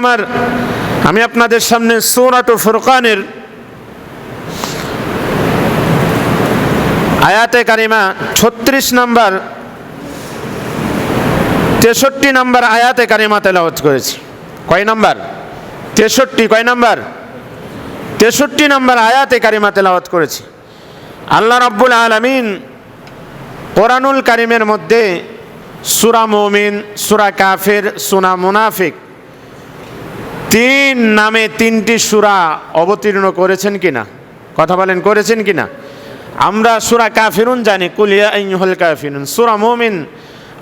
আমার। আমি আপনাদের সামনে সৌরাট ফুরকানের আয়াতে কারিমা ছত্রিশ নাম্বার, তেষট্টি নাম্বার আয়াতে কারিমা তেলাওয়াত করেছি। কয় নাম্বার? তেষট্টি, কয় নাম্বার? তেষট্টি নাম্বার আয়াতে কারিমা তেলাওয়াত করেছি। আল্লাহ রাব্বুল আলামিন কোরআনুল কারিমের মধ্যে সুরা মমিন, সুরা কাফের সুনা মুনাফিক তিন নামে তিনটি সুরা অবতীর্ণ করেছেন কিনা? কথা বলেন, করেছেন কিনা? আমরা সুরা কাফিরুন জানি কুলিয়া ইহল কাফিরুন। সুরা মুমিন,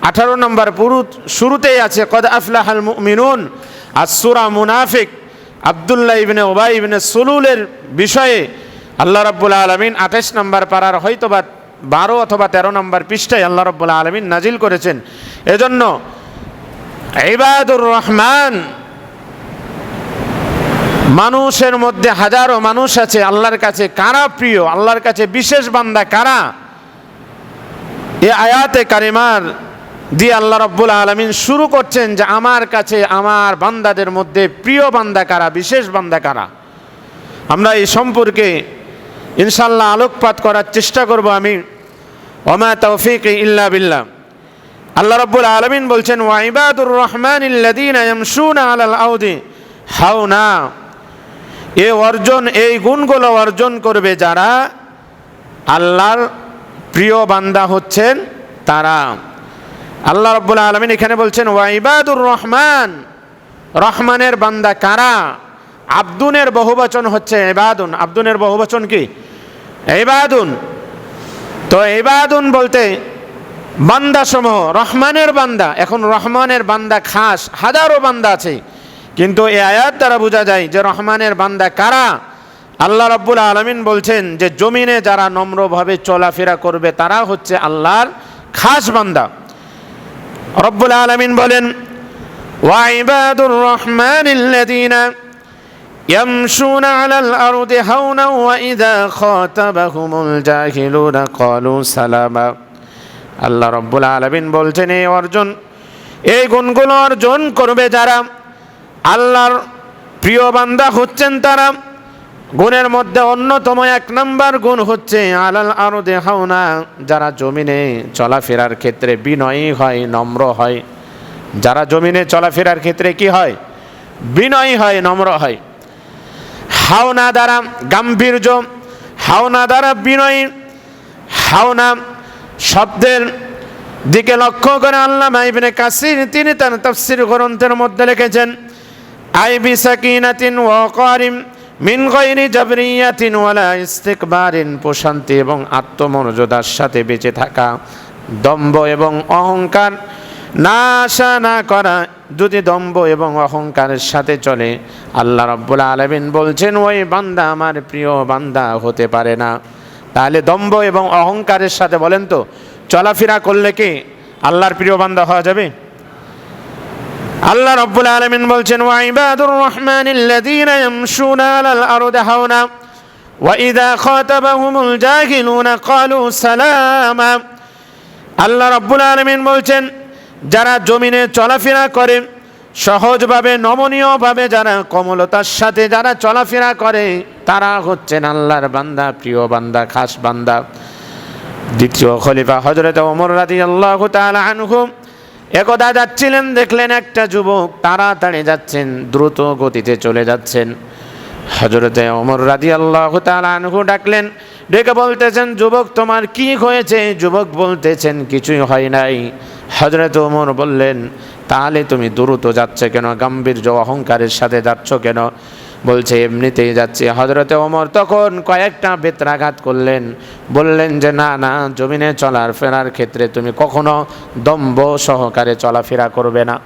আঠারো নম্বর পুরু শুরুতেই আছে, কদ আফলাহাল মুমিনুন। আর সুরা মুনাফিক, আবদুল্লাহ ইবনে ওবাই ইবনে সুলুলের বিষয়ে আল্লাহ রাব্বুল আলমিন আঠাশ নম্বর পাড়ার হয়তোবা বারো অথবা তেরো নম্বর পৃষ্ঠায় আল্লাহ রাব্বুল আলমিন নাজিল করেছেন। এজন্য ইবাদুর রহমান মানুষের মধ্যে হাজারো মানুষ আছে আল্লাহর কাছে কারা প্রিয়? আল্লাহর কাছে বিশেষ বান্দা কারা? এ আয়াতে কারিমার দিয়ে আল্লাহ রব্বুল আলমিন শুরু করছেন যে আমার কাছে আমার বান্দাদের মধ্যে প্রিয় বান্দা কারা, বিশেষ বান্দা কারা? আমরা এই সম্পর্কে ইনশাল্লাহ আলোকপাত করার চেষ্টা করব আমি। ওমা তৌফিক ইল্লা বিল্লাহ। আল্লাহ রব্বুল আলমিন বলছেন ওয়াইবাদুর রহমান ইল্লাদিন আলাল আউদি হাওনা। এ অর্জন, এই গুণগুলো অর্জন করবে যারা আল্লাহর প্রিয় বান্দা হচ্ছেন তারা। আল্লাহ রব্বুল আলমিন এখানে বলছেন ওয়াইবাদুর রহমান। রহমানের বান্দা কারা? আব্দুনের বহুবচন হচ্ছে এবাদুন আব্দুনের বহুবচন কি? এবাদুন তো এবাদুন বলতে বান্দা সমূহ রহমানের বান্দা। এখন রহমানের বান্দা খাস, হাজারো বান্দা আছে। কিন্তু এই আয়াত দ্বারা বোঝা যায় যে রহমানের বান্দা কারা আল্লাহ রব্বুল আলমিন বলছেন যে জমিনে যারা নম্রভাবে চলাফেরা করবে তারা হচ্ছে আল্লাহর খাস বান্দা রব্বুল আলমিন বলেন ওয়াইবাদুর রহমান يمشون على الأرض هونا وإذا خاطبهم الجاهلون قالوا سلاما আল্লাহ রব্বুল আলমিন বলছেন এই অর্জন এই গুণগুলো অর্জন করবে যারা আল্লাহর প্রিয় বান্দা হচ্ছেন তারা। গুণের মধ্যে অন্যতম এক নম্বর গুণ হচ্ছে, আলাল আরও দেখাওনা যারা জমিনে চলাফেরার ক্ষেত্রে বিনয়ী হয়, নম্র হয়। যারা জমিনে চলাফেরার ক্ষেত্রে কি হয়? বিনয়ী হয়, নম্র হয়। হাওনা দ্বারা গাম্ভীর্য, হাওনা দ্বারা বিনয়ী, হাওনা শব্দের দিকে লক্ষ্য করে আল্লাহ ইবনে কাসির তিনি তার তাফসির গ্রন্থের মধ্যে লিখেছেন আই বিসাকিনাতিন ওয়াকারিম মিন গৈরি জাবরিয়াতিন ওয়ালা ইস্তিকবারিন, প্রশান্তি এবং আত্মমনোযোদার সাথে বেঁচে থাকা, দম্ভ এবং অহংকার না আশা না করা যদি দম্ভ এবং অহংকারের সাথে চলে। আল্লাহ রব্বুল আলমিন বলছেন, ওই বান্দা আমার প্রিয় বান্দা হতে পারে না। তাহলে দম্ভ এবং অহংকারের সাথে বলেন তো, চলাফেরা করলে কি আল্লাহর প্রিয় বান্দা হওয়া যাবে? আল্লাহ রব্বুল আলমিন বলছেন ওয়াইবাদুর রহমান الذين يمشون على الأرض هونا وإذا خاطبهم الجاهلون قالوا سلاما আল্লাহ রব্বুল আলমিন বলছেন যারা জমিনে চলাফেরা করে সহজভাবে নমনীয়ভাবে যারা কমলতার সাথে যারা চলাফেরা করে তারা হচ্ছেন আল্লাহর বান্দা প্রিয় বান্দা খাস বান্দা দ্বিতীয় খলিফা হজরত ওমর রাদি আল্লাহ আনহু একদা যাচ্ছিলেন দেখলেন একটা যুবক, তাড়াতাড়ি যাচ্ছেন, দ্রুত গতিতে চলে যাচ্ছেন। হজরতে ওমর রাদি আল্লাহ আনহু ডাকলেন, ডেকে বলতেছেন, যুবক, তোমার কি হয়েছে? যুবক বলতেছেন, কিছুই হয় নাই। হজরত ওমর বললেন, তাহলে তুমি দ্রুত যাচ্ছে কেন? গাম্ভীর্য, অহংকারের সাথে যাচ্ছ কেন? বলছে, এমনিতেই যাচ্ছে। হজরতে ওমর তখন কয়েকটা বেত্রাঘাত করলেন। বললেন যে, না না, জমিনে চলার, ফেরার ক্ষেত্রে তুমি কখনো দম্ভ সহকারে চলাফেরা করবে না।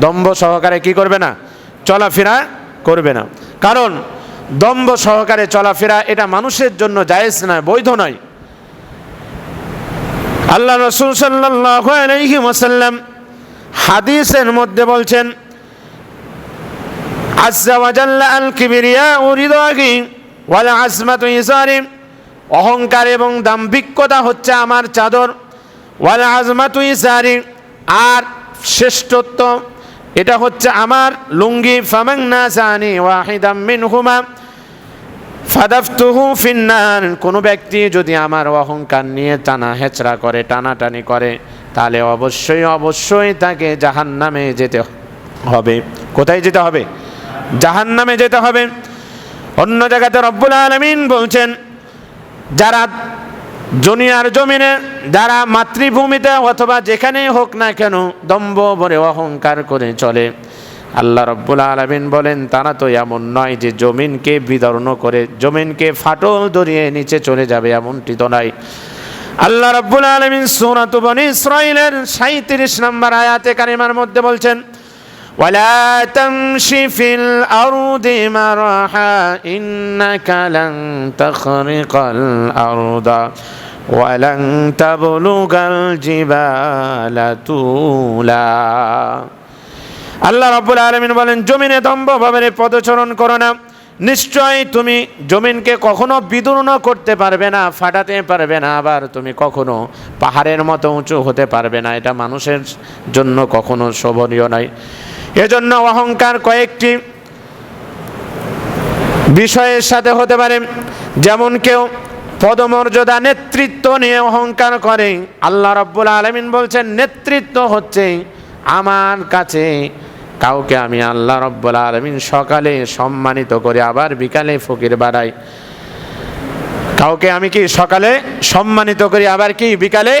দম্ভ সহকারে কি করবে না? চলাফেরা করবে না। কারণ দম্ভ সহকারে চলাফেরা এটা মানুষের জন্য জায়েজ নয়, বৈধ নয়। আল্লাহ রসুল ওসাল্লাম হাদিসের মধ্যে বলছেন আজ্জা ওয়াজাল্লা আল কিবিরিয়া উরিদাগি ওয়ালা আসমাত ইসারি অহংকার এবং দাম্ভিক্যতা হচ্ছে আমার চাদর। ওয়ালা আজমাতু ইসারি আর শ্রেষ্ঠত্ব, এটা হচ্ছে আমার লুঙ্গি। ফামাং না জানি ওয়াহিদাম হুমা ফাদাফতুহু ফিন্নার। কোনো ব্যক্তি যদি আমার অহংকার নিয়ে টানা হেচড়া করে, টানাটানি করে, তাহলে অবশ্যই অবশ্যই তাকে জাহান্নামে যেতে হবে। কোথায় যেতে হবে? জাহান্নামে যেতে হবে। অন্য জায়গাতে রব্বুল আলমিন বলছেন, যারা জনিয়ার জমিনে, যারা মাতৃভূমিতে অথবা যেখানেই হোক না কেন দম্ভ ভরে অহংকার করে চলে, আল্লাহ রব্বুল আলমিন বলেন, তারা তো এমন নয় যে জমিনকে বিদর্ণ করে, জমিনকে ফাটল ধরিয়ে নিচে চলে যাবে এমনটি তো নয়। আল্লাহ রব্বুল আলমিন সৌরাত বনি ইসরাইলের সাঁত্রিশ নম্বর আয়াতে কারিমার মধ্যে বলছেন ولا تمش في الأرض مرحا إنك لن تخرق الأرض ولن تبلغ الجبال طولا আল্লাহ রাব্বুল আলামিন বলেন জমিনে দম্ভভাবে পদচরণ করো না নিশ্চয় তুমি জমিনকে কখনো বিদূর্ণ করতে পারবে না, ফাটাতে পারবে না, আবার তুমি কখনো পাহাড়ের মতো উঁচু হতে পারবে না। এটা মানুষের জন্য কখনো শোভনীয় নয়। এজন্য অহংকার কয়েকটি বিষয়ের সাথে হতে পারে। যেমন কেউ পদমর্যাদা নেতৃত্ব নিয়ে অহংকার করে, আল্লাহ রব্বুল আলমিন বলছেন, নেতৃত্ব হচ্ছে আমার কাছে কাউকে আমি আল্লাহ রব্বুল আলমিন সকালে সম্মানিত করে আবার বিকালে ফকির বাড়াই কাউকে আমি কি সকালে সম্মানিত করি, আবার কি বিকালে?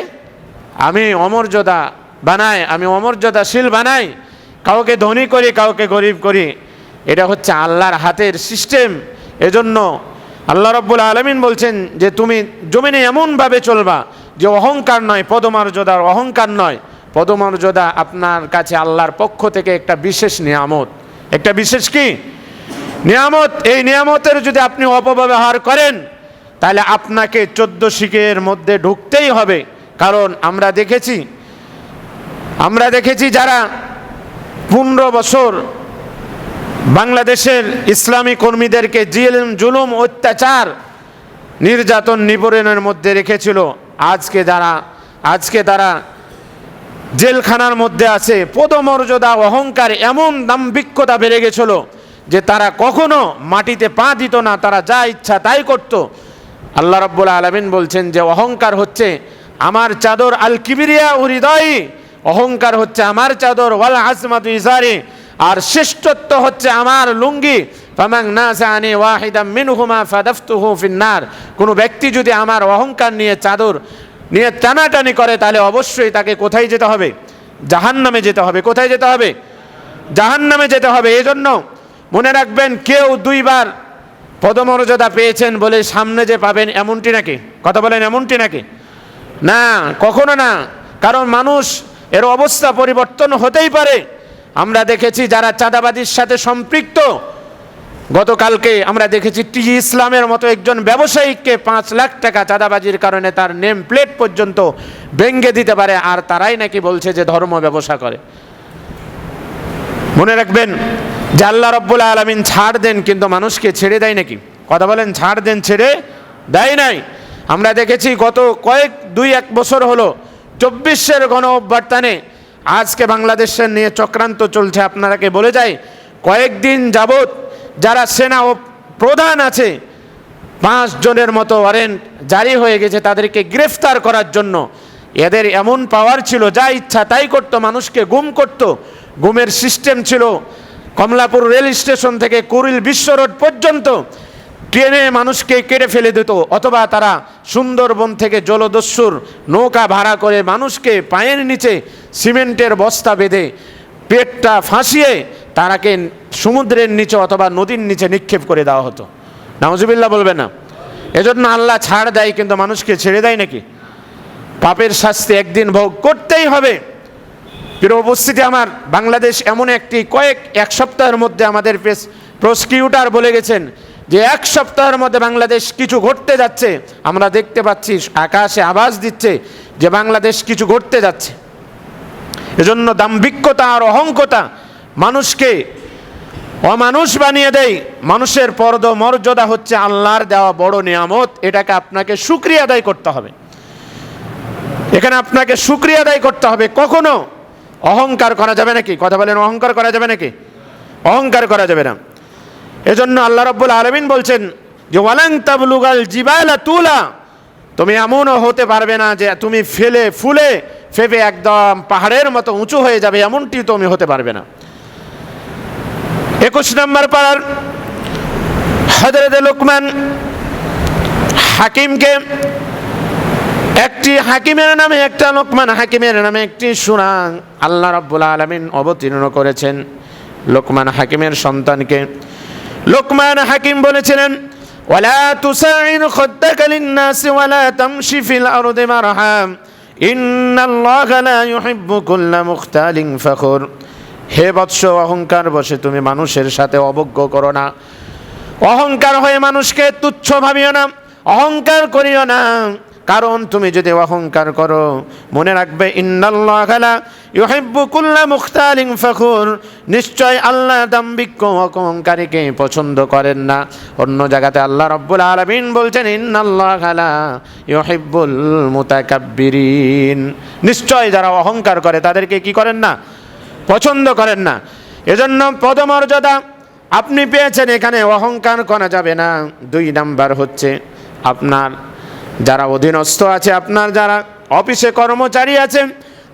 আমি অমর্যাদা বানাই, আমি অমর্যাদাশীল বানাই, কাউকে ধনী করি, কাউকে গরিব করি। এটা হচ্ছে আল্লাহর হাতের সিস্টেম। এজন্য আল্লাহ রব্বুল আলমিন বলছেন যে, তুমি জমিনে এমনভাবে চলবা যে, অহংকার নয়, পদমর্যাদার অহংকার নয়। পদমর্যাদা আপনার কাছে আল্লাহর পক্ষ থেকে একটা বিশেষ নিয়ামত। একটা বিশেষ কি? নিয়ামত, এই নিয়ামতের যদি আপনি অপব্যবহার করেন, তাহলে আপনাকে চোদ্দ শিখের মধ্যে ঢুকতেই হবে। কারণ আমরা দেখেছি আমরা দেখেছি যারা পনেরো বছর বাংলাদেশের ইসলামী কর্মীদেরকে জিলম জুলুম, অত্যাচার, নির্যাতন, নিপীড়নের মধ্যে রেখেছিল। আজকে যারা, আজকে তারা জেলখানার মধ্যে আছে, পদমর্যাদা, অহংকার, এমন দাম্ভিক্যতা বেড়ে গেছিল যে তারা কখনো মাটিতে পা দিত না, তারা যা ইচ্ছা তাই করত। আল্লাহ রব্বুল আলমিন বলছেন যে, অহংকার হচ্ছে আমার চাদর আল কিবিরিয়া হৃদয় অহংকার হচ্ছে আমার চাদর ওয়াল আজমাতু ইজারি, আর শ্রেষ্ঠত্ব হচ্ছে আমার লুঙ্গি। ফামাং না জানে ওয়াহিদাম মিনহুমা ফিন্নার কোনো ব্যক্তি যদি আমার অহংকার নিয়ে চাদর নিয়ে টানাটানি করে, তাহলে অবশ্যই তাকে কোথায় যেতে হবে? জাহান নামে যেতে হবে। কোথায় যেতে হবে? জাহান নামে যেতে হবে। এই জন্য মনে রাখবেন, কেউ দুইবার পদমর্যাদা পেয়েছেন বলে সামনে যে পাবেন, এমনটি নাকি? কথা বলেন, এমনটি নাকি? না, কখনো না। কারণ মানুষ, এর অবস্থা পরিবর্তন হতেই পারে। আমরা দেখেছি যারা চাঁদাবাদির সাথে সম্পৃক্ত গতকালকে আমরা দেখেছি টি ইসলামের মতো একজন ব্যবসায়িককে পাঁচ লাখ টাকা চাঁদাবাজির কারণে তার নেম প্লেট পর্যন্ত ভেঙ্গে দিতে পারে, আর তারাই নাকি বলছে যে ধর্ম ব্যবসা করে। মনে রাখবেন, যে আল্লাহ রব্বুল আলমিন ছাড় দেন কিন্তু মানুষকে ছেড়ে দেয় নাকি? কথা বলেন, ছাড় দেন, ছেড়ে দেয় নাই। আমরা দেখেছি গত কয়েক, দুই, এক বছর হলো চব্বিশের গণ অভ্যর্থানে আজকে বাংলাদেশের নিয়ে চক্রান্ত চলছে। আপনারাকে বলে যাই কয়েকদিন যাবত যারা সেনা ও প্রধান আছে, পাঁচ জনের মতো ওয়ারেন্ট জারি হয়ে গেছে তাদেরকে গ্রেফতার করার জন্য। এদের এমন পাওয়ার ছিল, যা ইচ্ছা তাই করত, মানুষকে গুম করত। গুমের সিস্টেম ছিল কমলাপুর রেল স্টেশন থেকে কুরিল বিশ্ব রোড পর্যন্ত। ট্রেনে মানুষকে কেড়ে ফেলে দিত, অথবা তারা সুন্দরবন থেকে জলদস্যুর নৌকা ভাড়া করে মানুষকে পায়ের নিচে সিমেন্টের বস্তা বেঁধে পেটটা ফাঁসিয়ে তারাকে সমুদ্রের নিচে অথবা নদীর নিচে নিক্ষেপ করে দেওয়া হতো। নামজুবিল্লা বলবে না। এজন্য আল্লাহ ছাড় দেয়, কিন্তু মানুষকে ছেড়ে দেয় নাকি? পাপের শাস্তি একদিন ভোগ করতেই হবে। প্রিয় উপস্থিতি, আমার বাংলাদেশ এমন একটি কয়েক, এক সপ্তাহের মধ্যে আমাদের প্রসিকিউটার বলে গেছেন যে এক সপ্তাহের মধ্যে বাংলাদেশ কিছু ঘটতে যাচ্ছে। আমরা দেখতে পাচ্ছি, আকাশে আভাস দিচ্ছে যে বাংলাদেশ কিছু ঘটতে যাচ্ছে। এজন্য দাম্ভিক্যতা আর অহংকতা মানুষকে অমানুষ বানিয়ে দেয় মানুষের পর্দ মর্যাদা হচ্ছে আল্লাহর দেওয়া বড় নিয়ামত, এটাকে আপনাকে সুক্রিয়া আদায় করতে হবে। এখানে আপনাকে সুক্রিয়া আদায় করতে হবে। কখনো অহংকার করা যাবে নাকি? কথা বলেন, অহংকার করা যাবে নাকি? অহংকার করা যাবে না। এজন্য আল্লাহ রব্বুল আলমিন বলছেন যে ওয়ালাং তাবলুগাল জিবালা তুলা। তুমি এমনও হতে পারবে না যে, তুমি ফেলে, ফুলে, ফেপে একদম পাহাড়ের মতো উঁচু হয়ে যাবে এমনটি তুমি হতে পারবে না। একুশ নম্বর পাড়ার হজরত লোকমান হাকিমকে একটি হাকিমের নামে, একটা লোকমান হাকিমের নামে একটি সুরাং আল্লাহ রব্বুল আলমিন অবতীর্ণ করেছেন। লোকমান হাকিমের সন্তানকে লোকমান হাকিম বলেছিলেন, ওয়ালা তুসাইর খদ্দাকা লিন্নাস ওয়ালা তামশি ফিল আরদি মারহা ইন্নাল্লাহা লা ইউহিব্বু কুল্লা মুখতালিন ফখুর। হে বৎস অহংকার বসে তুমি মানুষের সাথে অবজ্ঞ করো না। অহংকার হয়ে মানুষকে তুচ্ছ ভাবিও না, অহংকার করিও না। কারণ তুমি যদি অহংকার করো, মনে রাখবে, ইন্নাল্লাহ ইউহিব্বু কুল্লা মুখতালিন ফখুর। নিশ্চয় আল্লাহ দাম্বিক্য অহংকারীকে পছন্দ করেন না। অন্য জায়গাতে আল্লাহ রব্বুল আলামিন বলছেন, ইন্নাল্লাহ ইউহিব্বুল মুতাকাব্বিরিন। নিশ্চয় যারা অহংকার করে, তাদেরকে কি করেন না? পছন্দ করেন না। এজন্য পদমর্যাদা, আপনি পেয়েছেন এখানে, অহংকার করা যাবে না। দুই নাম্বার হচ্ছে আপনার যারা অধীনস্থ আছে, আপনার যারা অফিসে কর্মচারী আছে,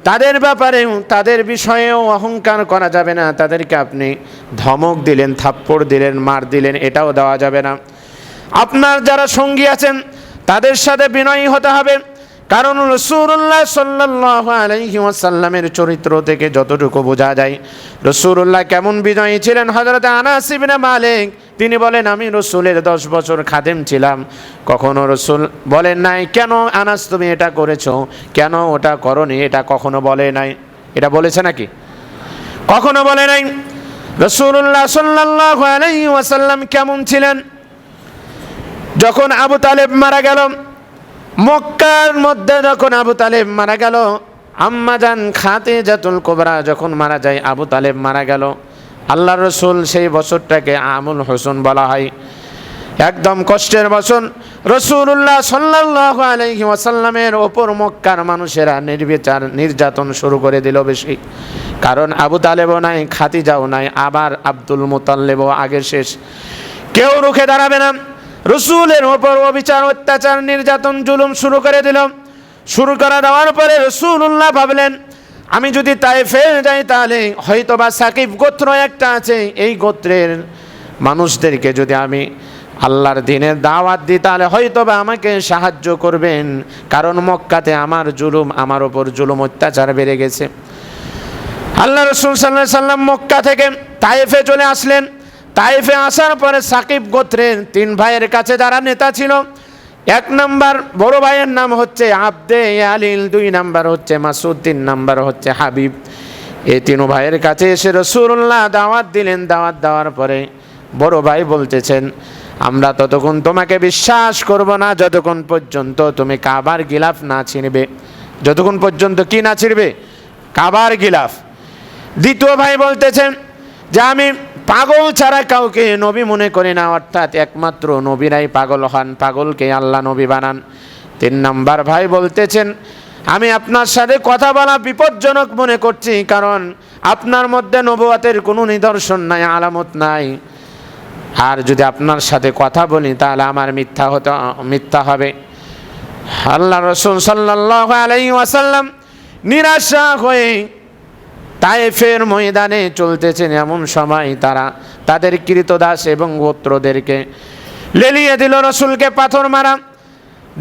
তাদের ব্যাপারেও, তাদের বিষয়েও অহংকার করা যাবে না। তাদেরকে আপনি ধমক দিলেন, থাপ্পড় দিলেন, মার দিলেন, এটাও দেওয়া যাবে না। আপনার যারা সঙ্গী আছেন, তাদের সাথে বিনয়ী হতে হবে। কারণ রসুল্লাহ সাল্লাহ আলহি ওয়াসাল্লামের চরিত্র থেকে যতটুকু বোঝা যায় রসুরুল্লাহ কেমন বিজয়ী ছিলেন? হজরত আনাসিবিনা মালিক, তিনি বলেন, আমি রসুলের দশ বছর খাদেম ছিলাম। কখনো রসুল বলেন নাই, কেন আনাস তুমি এটা করেছ? কেন ওটা করনি? এটা কখনো বলে নাই। এটা বলেছে নাকি? কখনো বলে নাই। রসুল্লাহ সাল্লাহ আলহি ওয়াসাল্লাম কেমন ছিলেন? যখন আবু তালেব মারা গেল মক্কার মধ্যে যখন আবু তালেব মারা গেল আম্মাজান খাতে জাতুল কোবরা যখন মারা যায়, আবু তালেব মারা গেল। আল্লাহ রসুল সেই বছরটাকে আমুল হোসেন বলা হয়। একদম কষ্টের বছর। রসুল্লাহ সাল্লাহ আলহি ওয়াসাল্লামের ওপর মক্কার মানুষেরা নির্বিচার নির্যাতন শুরু করে দিল বেশি। কারণ আবু তালেবও নাই, খাতিজাও নাই, আবার আব্দুল মুতাল্লেবও আগে শেষ। কেউ রুখে দাঁড়াবে না। রসুলের ওপর অবিচার, অত্যাচার, নির্যাতন, জুলুম শুরু করে দিল শুরু করা দেওয়ার পরে রসুল্লাহ ভাবলেন, আমি যদি তাই ফের যাই তাহলে হয়তো বা সাকিব গোত্র একটা আছে, এই গোত্রের মানুষদেরকে যদি আমি আল্লাহর দিনের দাওয়াত দিই, তাহলে হয়তো বা আমাকে সাহায্য করবেন, কারণ মক্কাতে আমার জুলুম, আমার ওপর জুলুম, অত্যাচার বেড়ে গেছে। আল্লাহ রসুল সাল্লাহ সাল্লাম মক্কা থেকে তাইফে চলে আসলেন। তাইফে আসার পরে সাকিব গোত্রের তিন ভাইয়ের কাছে যারা নেতা ছিল, এক নাম্বার বড় ভাইয়ের নাম হচ্ছে আবদে আলিল, দুই নাম্বার হচ্ছে মাসুদ, তিন নাম্বার হচ্ছে হাবিব। এই তিন ভাইয়ের কাছে এসে রসুল্লাহ দাওয়াত দিলেন। দাওয়াত দেওয়ার পরে বড় ভাই বলতেছেন, আমরা ততক্ষণ তোমাকে বিশ্বাস করব না যতক্ষণ পর্যন্ত তুমি কাবার গিলাফ না ছিঁড়বে। যতক্ষণ পর্যন্ত কি না ছিঁড়বে? কাবার গিলাফ। দ্বিতীয় ভাই বলতেছেন যে, আমি পাগল ছাড়া কাউকে নবী মনে করি না, অর্থাৎ একমাত্র নবীরাই পাগল হন, পাগলকে আল্লাহ নবী বানান। তিন নাম্বার ভাই বলতেছেন, আমি আপনার সাথে কথা বলা বিপজ্জনক মনে করছি, কারণ আপনার মধ্যে নবুয়াতের কোনো নিদর্শন নাই, আলামত নাই। আর যদি আপনার সাথে কথা বলি, তাহলে আমার মিথ্যা হতে, মিথ্যা হবে। আল্লাহ রসুল সাল্লাহ আলাই ওয়াসাল্লাম নিরাশা হয়ে তায়েফের ময়দানে চলতেছেন এমন সময় তারা তাদের কৃতদাস এবং গোত্রদেরকে লেলিয়ে দিল রসুলকে পাথর মারা।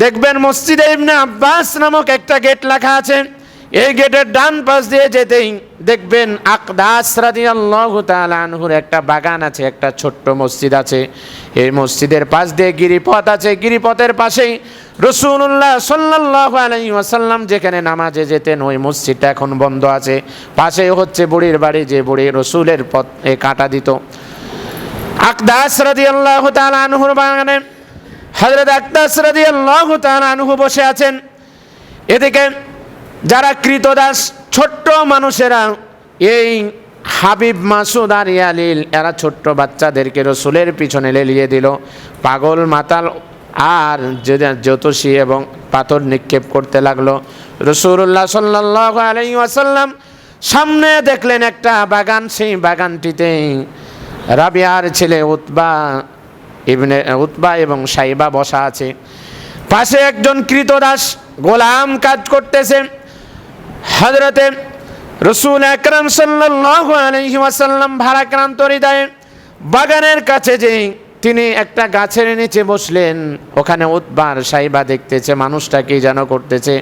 দেখবেন মসজিদে ইবনে আব্বাস নামক একটা গেট লেখা আছে। এই গেটের ডান পাশ দিয়ে যেতেই দেখবেন আকদাস রাদিয়াল্লাহু একটা বাগান আছে, একটা ছোট্ট মসজিদ আছে। এই মসজিদের পাশ দিয়ে গিরিপথ আছে। গিরিপথের পাশেই রসুল্লাহ সাল্লাল্লাহু আলাইহি ওয়াসাল্লাম যেখানে নামাজে যেতেন, ওই মসজিদটা এখন বন্ধ আছে। পাশে হচ্ছে বুড়ির বাড়ি, যে বুড়ি রসুলের পথ এ কাটা দিত। আকদাস রাদিয়াল্লাহু তাআলা আনহুর বাগানে হযরত আকদাস রাদিয়াল্লাহু তাআলা আনহু বসে আছেন। এদিকে যারা কৃতদাস, ছোট্ট মানুষেরা, এই হাবিব মাসুদ আর ইয়ালিল এরা ছোট্ট বাচ্চাদেরকে রসুলের পিছনে লেলিয়ে দিল। পাগল মাতাল আর জ্যোতষী এবং পাথর নিক্ষেপ করতে লাগল রসুল্লাহ সাল্লাহ আলাই আসাল্লাম সামনে দেখলেন একটা বাগান, সেই বাগানটিতে রাবিয়ার ছেলে উতবা ইবনে উৎবা এবং সাইবা বসা আছে। পাশে একজন কৃতদাস গোলাম কাজ করতেছে। হজরতে রসুল আকরম সাল্লাল্লাহু আলাইহি ওয়াসাল্লাম ভারাক্রান্ত হৃদয়ে বাগানের কাছে যে তিনি একটা গাছের নিচে বসলেন। ওখানে উৎবার সাইবা দেখতেছে, মানুষটা কি যেন করতেছে।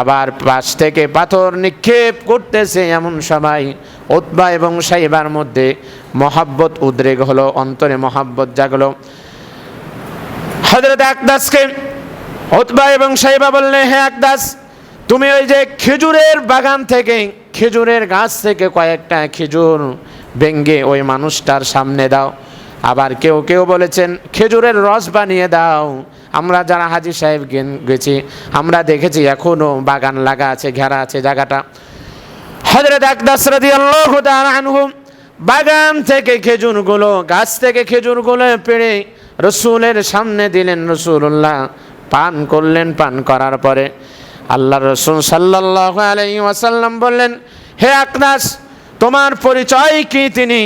আবার পাশ থেকে পাথর নিক্ষেপ করতেছে এমন সবাই উৎবা এবং সাইবার মধ্যে মহাব্বত উদ্রেক হলো, অন্তরে মহাব্বত জাগলো। হজরত আকদাসকে উতবা এবং সাইবা বললে হে আকদাস, তুমি ওই যে খেজুরের বাগান থেকে, খেজুরের গাছ থেকে কয়েকটা খেজুর ভেঙ্গে ওই মানুষটার সামনে দাও। আবার কেউ কেউ বলেছেন, খেজুরের রস বানিয়ে দাও। আমরা যারা হাজি সাহেব গেছি, আমরা দেখেছি এখনও বাগান লাগা আছে, ঘেরা আছে জায়গাটা। হজরত আকদাস আনহু বাগান থেকে খেজুরগুলো, গাছ থেকে খেজুরগুলো পেড়ে রসুলের সামনে দিলেন রসুল্লাহ পান করলেন, পান করার পরে আল্লাহ রসুল সাল্লাল্লাহু আলাইহি ওয়াসাল্লাম বললেন, হে আকদাস, তোমার পরিচয় কি তিনি?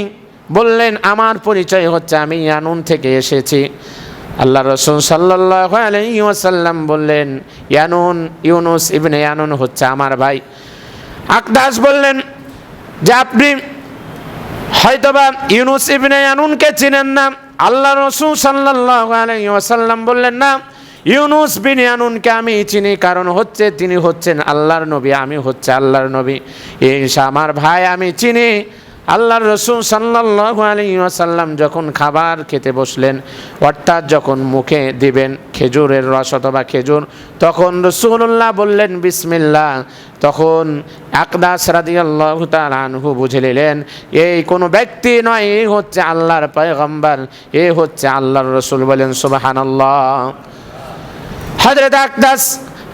বললেন, আমার পরিচয় হচ্ছে, আমি ইয়ানুন থেকে এসেছি। আল্লাহ রসুল সাল্লাল্লাহু আলাইহি ওয়াসাল্লাম বললেন, ইয়ানুন, ইউনুস ইবনে ইয়ানুন হচ্ছে আমার ভাই। আকদাস বললেন, যে আপনি হয়তোবা ইউনুস ইবনে আনুনকে চিনেন না। আল্লাহ রসুল সাল্লাল্লাহু আলাইহি ওয়াসাল্লাম বললেন, না, ইউনুস বিন আনুনকে আমি চিনি, কারণ হচ্ছে তিনি হচ্ছেন আল্লাহর নবী, আমি হচ্ছে আল্লাহর নবী। ঈসা আমার ভাই আমি চিনি। আল্লাহর রসুল সাল্লাল্লাহু আলাইহি ওয়াসাল্লাম যখন খাবার খেতে বসলেন, অর্থাৎ যখন মুখে দিবেন খেজুরের রস অথবা খেজুর, তখন রসুল্লাহ বললেন বিসমিল্লা তখন আকদাস রাদিয়াল্লাহু তাআলা আনহু বুঝে নিলেন, এই কোনো ব্যক্তি নয়, এই হচ্ছে আল্লাহর পয়গম্বর, এ হচ্ছে আল্লাহর রসুল। বলেন, সুবহানাল্লাহ। হযরত আকদাস,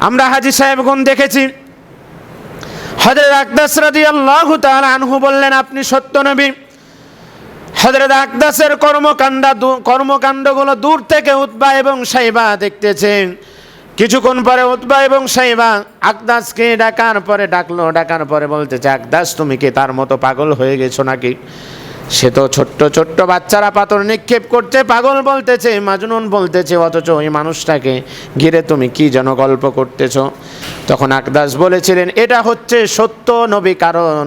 আমরা হাজী সাহেবগণ দেখেছি হযরত আকদাস রাজি আল্লাহ আনহু বললেন, আপনি সত্য নবী। হজরত আকদাসের কর্মকাণ্ড কর্মকাণ্ডগুলো দূর থেকে উৎবা এবং সাইবা দেখতেছেন। কিছুক্ষণ পরে উৎবা এবং সাইবা আকদাসকে ডাকার পরে ডাকলো, ডাকার পরে বলতেছে, আকদাস, তুমি কি তার মতো পাগল হয়ে গেছো নাকি? সে তো ছোট্ট ছোট্ট বাচ্চারা পাথর নিক্ষেপ করছে, পাগল বলতেছে, মাজনুন বলতেছে, অথচ ওই মানুষটাকে ঘিরে তুমি কি যেন গল্প করতেছ? তখন আকদাস বলেছিলেন, এটা হচ্ছে সত্য নবী কারণ।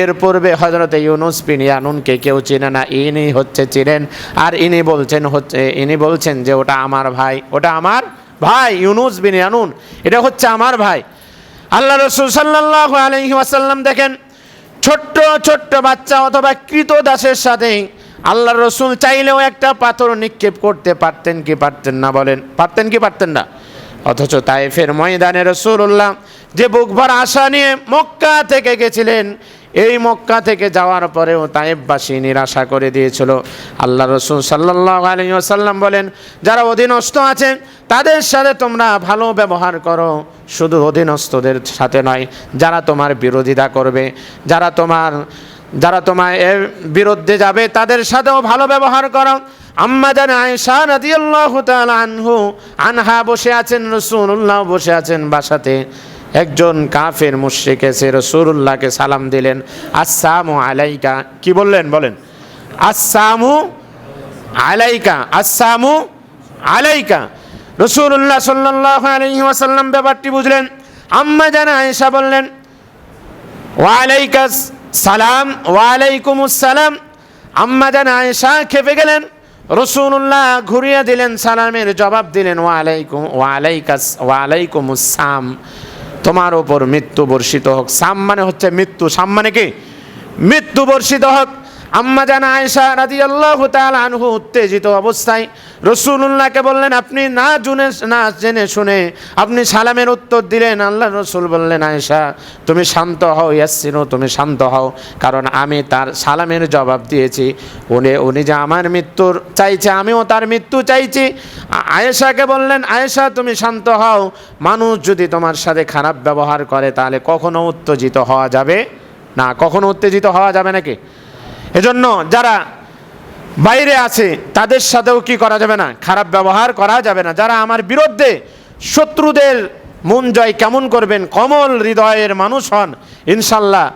এর পূর্বে হজরতে ইউনুস বিন ইয়ানুনকে কেউ চেনে না, ইনি হচ্ছে চিনেন আর ইনি বলছেন হচ্ছে, ইনি বলছেন যে ওটা আমার ভাই, ওটা আমার ভাই, ইউনুস বিন ইয়ানুন, এটা হচ্ছে আমার ভাই। আল্লাহ রসুল সাল্লাহ আলহি ওয়াসাল্লাম দেখেন ছোট্ট ছোট্ট বাচ্চা অথবা কৃত দাসের সাথে আল্লাহ রসুল চাইলেও একটা পাথর নিক্ষেপ করতে পারতেন কি পারতেন না বলেন? পারতেন কি পারতেন না? অথচ তাইফের ময়দানে রসুল্লাহ যে বুকভার আশা নিয়ে মক্কা থেকে গেছিলেন এই মক্কা থেকে যাওয়ার পরেও তাইববাসী নিরাশা করে দিয়েছিল। আল্লাহ রসুল সাল্লাহ আলী আসাল্লাম বলেন, যারা অধীনস্থ আছেন তাদের সাথে তোমরা ভালো ব্যবহার করো। শুধু অধীনস্থদের সাথে নয়, যারা তোমার বিরোধিতা করবে, যারা তোমার যারা তোমার এর বিরুদ্ধে যাবে, তাদের সাথেও ভালো ব্যবহার করো। আম্মা জান আয়েশা রাদিয়াল্লাহু তাআলা আনহু, আনহা বসে আছেন, রাসূলুল্লাহ বসে আছেন বাসাতে। একজন কাফের মুশরিক এসে রাসূলুল্লাহকে সালাম দিলেন আসসালামু আলাইকা। কি বললেন? বলেন আসসালামু আলাইকা আসসালামু আলাইকা। রসুল্লাহ সাল্লাহ আলহি ওয়াসাল্লাম ব্যাপারটি বুঝলেন। আম্মা জানা আয়েশা বললেন, ওয়ালাইকাস সালাম ওয়ালাইকুম আসসালাম আম্মা জানা আয়েশা খেপে গেলেন রসুল্লাহ ঘুরিয়ে দিলেন, সালামের জবাব দিলেন, ওয়ালাইকুম, ওয়ালাইকাস ওয়ালাইকুম সাম। তোমার ওপর মৃত্যু বর্ষিত হোক। সাম মানে হচ্ছে মৃত্যু। সাম মানে কি? মৃত্যু বর্ষিত হোক। আম্মা জানা আয়েশা রাদি আল্লাহ আনহু উত্তেজিত অবস্থায় রসুল্লাহকে বললেন, আপনি না জুনে, না জেনে শুনে আপনি সালামের উত্তর দিলেন। আল্লাহ রসুল বললেন, আয়েশা, তুমি শান্ত হও ইয়াসিনো তুমি শান্ত হও, কারণ আমি তার সালামের জবাব দিয়েছি। উনি উনি যে আমার মৃত্যুর চাইছে, আমিও তার মৃত্যু চাইছি। আয়েশাকে বললেন, আয়েশা, তুমি শান্ত হও। মানুষ যদি তোমার সাথে খারাপ ব্যবহার করে, তাহলে কখনো উত্তেজিত হওয়া যাবে না? কখনো উত্তেজিত হওয়া যাবে নাকি? এজন্য যারা বাইরে আছে, তাদের সাথেও কি করা যাবে না? খারাপ ব্যবহার করা যাবে না। যারা আমার বিরুদ্ধে শত্রুদের মন জয় কেমন করবেন? কমল হৃদয়ের মানুষ হন, ইনশাল্লাহ।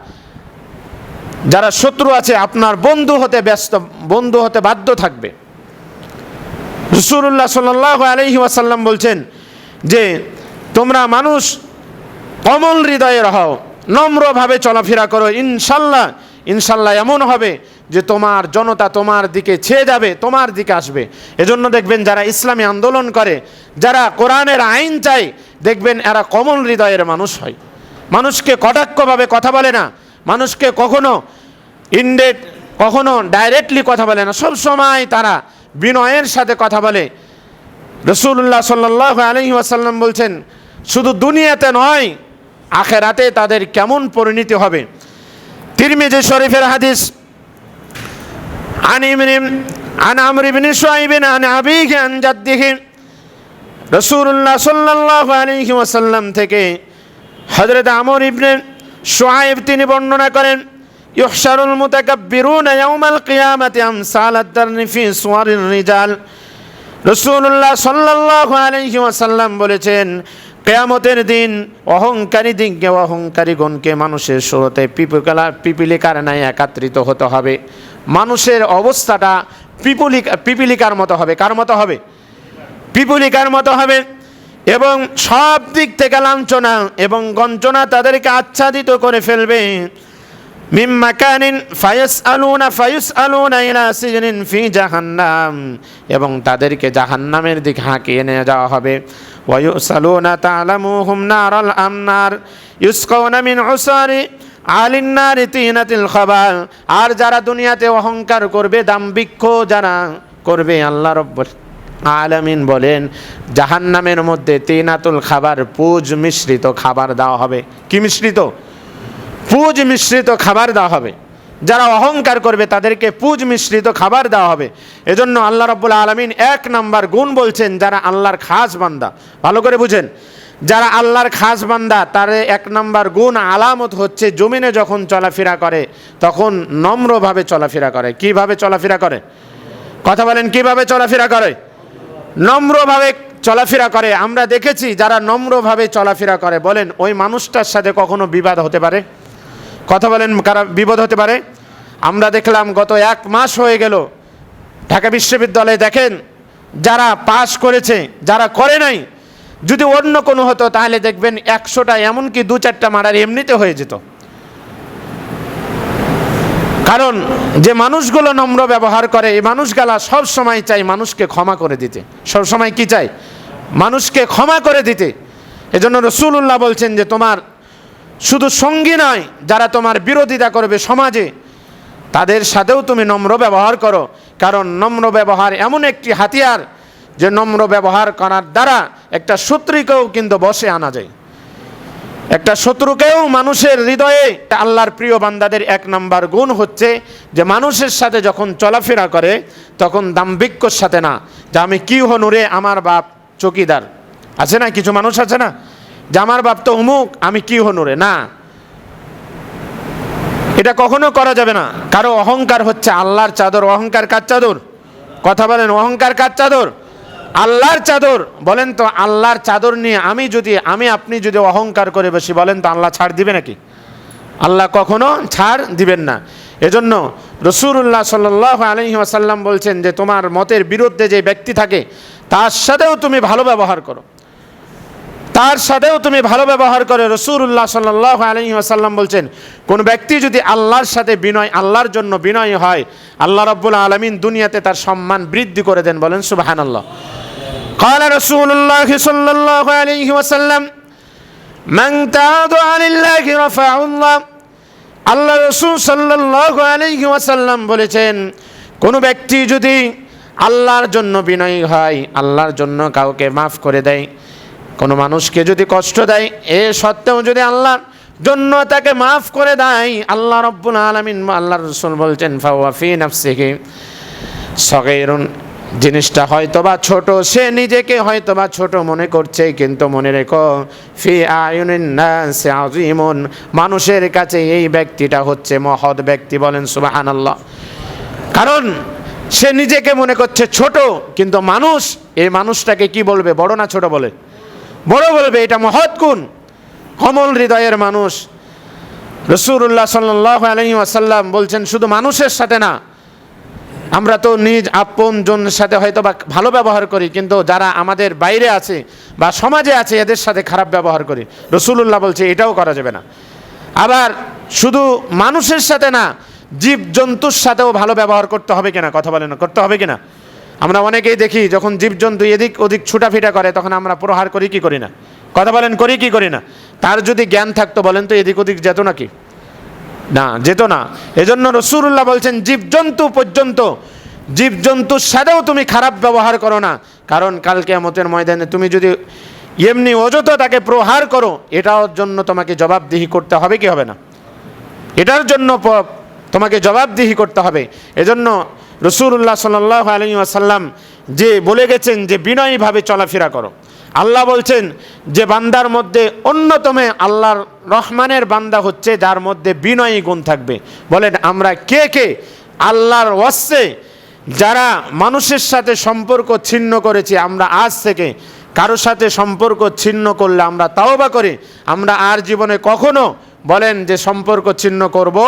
যারা শত্রু আছে, আপনার বন্ধু হতে ব্যস্ত, বন্ধু হতে বাধ্য থাকবে। রসুল্লাহ সাল্লাহ আলহি ওয়াসাল্লাম বলছেন যে, তোমরা মানুষ কমল হৃদয়ের হও, নম্রভাবে চলাফেরা করো, ইনশাল্লাহ ইনশাল্লাহ এমন হবে যে তোমার জনতা তোমার দিকে ছেয়ে যাবে, তোমার দিকে আসবে। এজন্য দেখবেন যারা ইসলামী আন্দোলন করে, যারা কোরআনের আইন চায়, দেখবেন এরা কমল হৃদয়ের মানুষ হয়। মানুষকে কটাক্ষভাবে কথা বলে না। মানুষকে কখনো ইনডেট কখনো ডাইরেক্টলি কথা বলে না। সব সময় তারা বিনয়ের সাথে কথা বলে। রসুল্লাহ সাল্লাহ আলহি ওয়াসাল্লাম বলছেন, শুধু দুনিয়াতে নয়, আখেরাতে তাদের কেমন পরিণতি হবে? তিরমিজি শরীফের হাদিস عن ابن عن عمرو بن شعيب عن أبيه عن جده রসুল্লাহ সাল্লাহ আলহি ওয়াসাল্লাম থেকে হজরত আমর ইবনে সোয়াইব তিনি বর্ণনা করেন ইহশারুল মুতাকাব্বিরুন ইয়াউমাল কিয়ামাতি আমসাল আদ-দারনি ফি সুওয়ারির রিজাল রসুল্লাহ সাল্লাল্লাহু আলাইহি ওয়াসাল্লাম বলেছেন কেয়ামতের দিন অহংকারী দিনকে অহংকারীগণকে মানুষের স্রোতে পিপিলা পিপিলিকার ন্যায় একাত্রিত হতে হবে। মানুষের অবস্থাটা পিপুলিকা পিপিলিকার মতো হবে। কার মতো হবে? পিপুলিকার মতো হবে। এবং সব দিক থেকে লাঞ্ছনা এবং গঞ্চনা তাদেরকে আচ্ছাদিত করে ফেলবে। ফায়াস সিজনিন ফি জাহান্নাম। এবং তাদেরকে জাহান্নামের দিকে হাঁকিয়ে নিয়ে যাওয়া হবে। ওয়ায়ুসালুনা তালামুহুম নারাল আমনার ইউসকাউনা মিন উসারি আলিন্নারি তিনাতিল খাবার আর যারা দুনিয়াতে অহংকার করবে, দাম্ভিক্ষ যারা করবে, আল্লাহ রব্বর আলামিন বলেন, জাহান্নামের মধ্যে তিনাতুল খাবার পুজ মিশ্রিত খাবার দেওয়া হবে। কি মিশ্রিত? পুজ মিশ্রিত খাবার দেওয়া হবে। যারা অহংকার করবে, তাদেরকে পুজ মিশ্রিত খাবার দেওয়া হবে। এজন্য আল্লাহ রব্বুল আলমিন এক নাম্বার গুণ বলছেন, যারা আল্লাহর খাস বান্দা। ভালো করে বুঝেন, যারা আল্লাহর খাস বান্দা, তার এক নাম্বার গুণ আলামত হচ্ছে জমিনে যখন চলাফেরা করে, তখন নম্রভাবে চলাফেরা করে। কীভাবে চলাফেরা করে? কথা বলেন, কীভাবে চলাফেরা করে? নম্রভাবে চলাফেরা করে। আমরা দেখেছি, যারা নম্রভাবে চলাফেরা করে, বলেন, ওই মানুষটার সাথে কখনো বিবাদ হতে পারে? কথা বলেন, কারা বিপদ হতে পারে? আমরা দেখলাম গত এক মাস হয়ে গেল, ঢাকা বিশ্ববিদ্যালয়ে দেখেন, যারা পাশ করেছে, যারা করে নাই, যদি অন্য কোনো হতো, তাহলে দেখবেন একশোটা, এমনকি দু চারটা মারার এমনিতে হয়ে যেত। কারণ, যে মানুষগুলো নম্র ব্যবহার করে, এই মানুষগুলা সব সময় চাই মানুষকে ক্ষমা করে দিতে। সব সময় কি চাই মানুষকে ক্ষমা করে দিতে। এজন্য রসুল্লাহ বলছেন যে, তোমার শুধু সঙ্গী নয়, যারা তোমার বিরোধিতা করবে সমাজে, তাদের সাথেও তুমি নম্র ব্যবহার করো। কারণ নম্র ব্যবহার এমন একটি হাতিয়ার যে নম্র ব্যবহার করার দ্বারা একটা শত্রুকেও কিন্তু বসে আনা যায়। একটা শত্রুকেও মানুষের হৃদয়ে আল্লাহর প্রিয় বান্দাদের এক নাম্বার গুণ হচ্ছে যে মানুষের সাথে যখন চলাফেরা করে, তখন দাম্ভিক্যর সাথে না। যে আমি কি হনুরে আমার বাপ চকিদার। আছে না? কিছু মানুষ আছে না? যে আমার বাপ তো অমুক, আমি কি হনুরে না। এটা কখনো করা যাবে না। কারও অহংকার হচ্ছে আল্লাহর চাদর। অহংকার কার চাদর? কথা বলেন, অহংকার কার চাদর? আল্লাহর চাদর। বলেন তো, আল্লাহর চাদর নিয়ে আমি যদি, আমি আপনি যদি অহংকার করে বসি, বলেন তো আল্লাহ ছাড় দিবে নাকি? আল্লাহ কখনো ছাড় দিবেন না। এজন্য রসুল্লাহ সাল্লাহ আলহি আসাল্লাম বলছেন যে, তোমার মতের বিরুদ্ধে যে ব্যক্তি থাকে, তার সাথেও তুমি ভালো ব্যবহার করো। তার সাথেও তুমি ভালো ব্যবহার করে রসুল্লাহ সাল্লাহ আলহি আসাল্লাম বলছেন কোন ব্যক্তি যদি আল্লাহর সাথে বিনয় আল্লাহর জন্য বিনয় হয় আল্লাহ রব্বুল আলমিন দুনিয়াতে তার সম্মান বৃদ্ধি করে দেন বলেন সুবাহান আল্লাহ قال رسول الله صلى الله عليه وسلم من تواضع لله رفعه الله আল্লাহ রসুল সাল্লাহ আলহি ওয়াসাল্লাম বলেছেন কোনো ব্যক্তি যদি আল্লাহর জন্য বিনয়ী হয় আল্লাহর জন্য কাউকে মাফ করে দেয় কোনো মানুষকে যদি কষ্ট দেয়, এ সত্ত্বেও যদি আল্লাহর জন্য তাকে মাফ করে দেয়, আল্লাহ রব্বুল আলমিন আল্লাহ রসুল বলছেন ফাওয়াফি নাফসিকে সগেরুন, জিনিসটা হয়তোবা ছোট, সে নিজেকে হয়তোবা ছোট মনে করছে, কিন্তু মনে রেখো, ফি আজিমুন মানুষের কাছে এই ব্যক্তিটা হচ্ছে মহৎ ব্যক্তি বলেন, সুবহানাল্লাহ। কারণ সে নিজেকে মনে করছে ছোট, কিন্তু মানুষ, এই মানুষটাকে কি বলবে? বড় না ছোট বলে? বড় বলবে, এটা মহৎ গুণ। কমল হৃদয়ের মানুষ। রসুল্লাহ সাল্লাহ আলহি আসাল্লাম বলছেন, শুধু মানুষের সাথে না, আমরা তো নিজ আপন জনের সাথে হয়তো বা ভালো ব্যবহার করি, কিন্তু যারা আমাদের বাইরে আছে বা সমাজে আছে, এদের সাথে খারাপ ব্যবহার করি। রসুল্লাহ বলছে, এটাও করা যাবে না। আবার, শুধু মানুষের সাথে না জীব জন্তুর সাথেও ভালো ব্যবহার করতে হবে কিনা? কথা বলে না, করতে হবে কিনা? আমরা অনেকেই দেখি যখন জীবজন্তু এদিক ওদিক ছুটাফিটা করে, তখন আমরা প্রহার করি, কি করি না? কথা বলেন, করি, কি করি না? তার যদি জ্ঞান থাকতো বলেন তো, এদিক ওদিক যেত নাকি? না, যেত না। এজন্য রসুল্লাহ বলছেন, জীবজন্তু পর্যন্ত জীবজন্তুর সাথেও তুমি খারাপ ব্যবহার করো না। কারণ কালকে মতের ময়দানে তুমি যদি এমনি অযথা তাকে প্রহার করো, এটার জন্য তোমাকে জবাবদিহি করতে হবে কি হবে না? এটার জন্য তোমাকে জবাবদিহি করতে হবে। এজন্য রসুল্লাহ সাল্লাহ আলী আসাল্লাম যে বলে গেছেন যে বিনয়ীভাবে চলাফেরা করো। আল্লাহ বলছেন যে বান্দার মধ্যে অন্যতমে আল্লাহর রহমানের বান্দা হচ্ছে যার মধ্যে বিনয়ী গুণ থাকবে। বলেন, আমরা কে কে? আল্লাহর ওয়াসে যারা মানুষের সাথে সম্পর্ক ছিন্ন করেছি, আমরা আজ থেকে কারও সাথে সম্পর্ক ছিন্ন করলে আমরা তাও বা করি। আমরা আর জীবনে কখনো বলেন যে সম্পর্ক ছিন্ন করব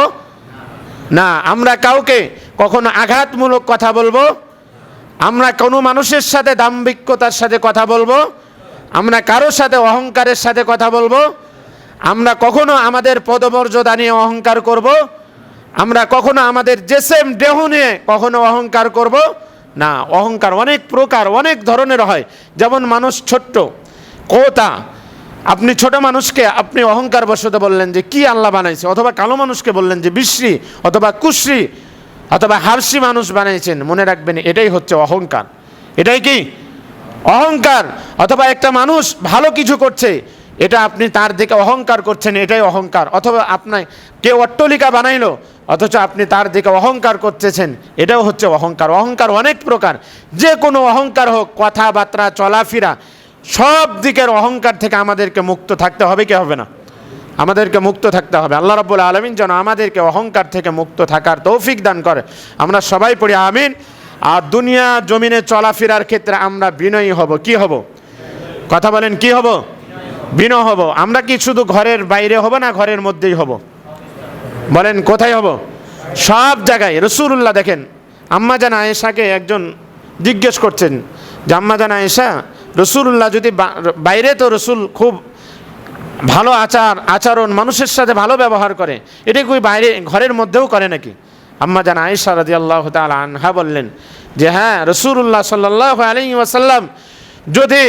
না, আমরা কাউকে কখনো আঘাতমূলক কথা বলব? আমরা কোনো মানুষের সাথে দাম্ভিক্যতার সাথে কথা বলব? আমরা কারও সাথে অহংকারের সাথে কথা বলব? আমরা কখনো আমাদের পদমর্যাদা নিয়ে অহংকার করব? আমরা কখনো আমাদের জেসেম দেহ নিয়ে কখনো অহংকার করব? না, অহংকার অনেক প্রকার, অনেক ধরনের হয়। যেমন মানুষ ছোট্ট, কোতা। আপনি ছোট মানুষকে আপনি অহংকার বশত বললেন যে, কি আল্লাহ বানাইছে? অথবা কালো মানুষকে বললেন যে, বিশ্রী অথবা কুশ্রী। অথবা হার্সি মানুষ বানিয়েছেন, মনে রাখবেন এটাই হচ্ছে অহংকার। এটাই কি? অহংকার। অথবা একটা মানুষ ভালো কিছু করছে, এটা আপনি তার দিকে অহংকার করছেন, এটাই অহংকার। অথবা আপনার কেউ অট্টলিকা বানাইলো, অথচ আপনি তার দিকে অহংকার করতেছেন, এটাও হচ্ছে অহংকার। অহংকার অনেক প্রকার। যে কোনো অহংকার হোক, কথাবার্তা, চলাফেরা, সব দিকের অহংকার থেকে আমাদেরকে মুক্ত থাকতে হবে কি হবে না? আমাদেরকে মুক্ত থাকতে হবে। আল্লাহ রাব্বুল আলমিন যেন আমাদেরকে অহংকার থেকে মুক্ত থাকার তৌফিক দান করে। আমরা সবাই পড়ি আমিন। আর দুনিয়া জমিনে চলাফেরার ক্ষেত্রে আমরা বিনয়ী হব। কি হব? কথা বলেন, কি হব? বিনয় হব। আমরা কি শুধু ঘরের বাইরে হব না ঘরের মধ্যেই হব? বলেন, কোথায় হব? সব জায়গায়। রসুল্লাহ দেখেন, আম্মা জান আয়েশাকে একজন জিজ্ঞেস করছেন যে, আম্মা জান আয়েশা রসুল্লাহ যদি বাইরে তো রসুল খুব ভালো আচার, আচরণ মানুষের সাথে ভালো ব্যবহার করে এটা কি বাইরে, ঘরের মধ্যেও করে নাকি? আম্মা জান আয়েশা রাজি আল্লাহ আনহা বললেন যে হ্যাঁ রসুল্লাহ সাল্লাহ আলী ওয়াসাল্লাম যদি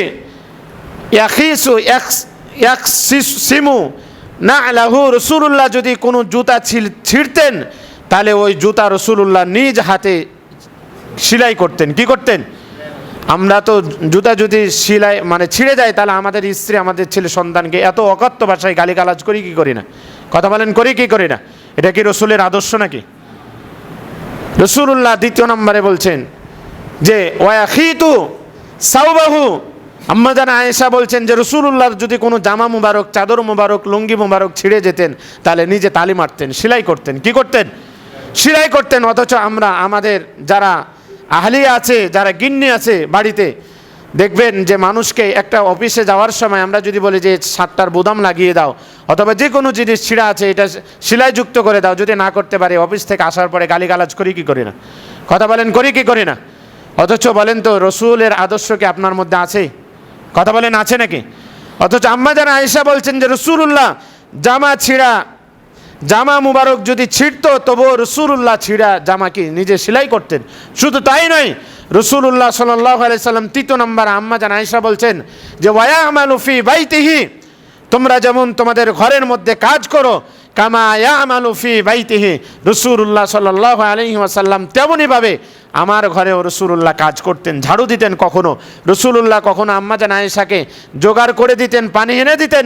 সিমু না আলাহু রসুল্লাহ যদি কোনো জুতা ছিঁড়তেন, তাহলে ওই জুতা রসুল্লাহ নিজ হাতে সেলাই করতেন। কি করতেন? আমরা তো জুতা যদি সিলাই মানে ছিঁড়ে যায়, তাহলে আমাদের স্ত্রী, আমাদের ছেলে সন্তানকে এত অকথ্য ভাষায় গালিগালাজ করি কি করি না? কথা বলেন, করি কি করি না? এটা কি রসুলের আদর্শ নাকি? রসুল্লাহ দ্বিতীয় নম্বরে বলছেন যে ওয়াখিতু সাউবাহু। আম্মাজান আয়েশা বলছেন যে রসুল্লাহর যদি কোনো জামা মুবারক, চাদর মুবারক, লুঙ্গি মুবারক ছিঁড়ে যেতেন, তাহলে নিজে তালি মারতেন, সেলাই করতেন। কি করতেন? সেলাই করতেন, অথচ আমরা, আমাদের যারা আহলি আছে, যারা গিন্নি আছে বাড়িতে, দেখবেন যে মানুষকে একটা অফিসে যাওয়ার সময় আমরা যদি বলি যে সাতটার বোদাম লাগিয়ে দাও, অথবা যে কোনো জিনিস ছিঁড়া আছে, এটা সেলাই যুক্ত করে দাও, যদি না করতে পারে, অফিস থেকে আসার পরে গালিগালাজ করি কি করি না? কথা বলেন, করি কি করি না? অথচ বলেন তো, রসুলের আদর্শ কি আপনার মধ্যে আছে? কথা বলেন, আছে নাকি? অথচ আম্মা যারা আয়েশা বলছেন যে রসুল্লাহ জামা ছিঁড়া জামা মুবারক যদি ছিঁড়তো, তবুও রসুল্লাহ ছিঁড়া জামা কি নিজে সেলাই করতেন? শুধু তাই নয় রসুল্লাহ সাল্লাহ সাল্লাম তৃতীয় নম্বর আম্মা জান আয়েশা বলছেন যে ওয়া আমালুফি বাইতিহি তোমরা যেমন তোমাদের ঘরের মধ্যে কাজ করো, কামা ইয়ামালুফি বাইতিহি রসুল্লাহ সাল্লাহ আলহি ওয়াসাল্লাম তেমনইভাবে আমার ঘরেও রসুল্লাহ কাজ করতেন, ঝাড়ু দিতেন কখনো। রসুল্লাহ কখনো আম্মা জান আয়েশাকে জোগাড় করে দিতেন, পানি এনে দিতেন।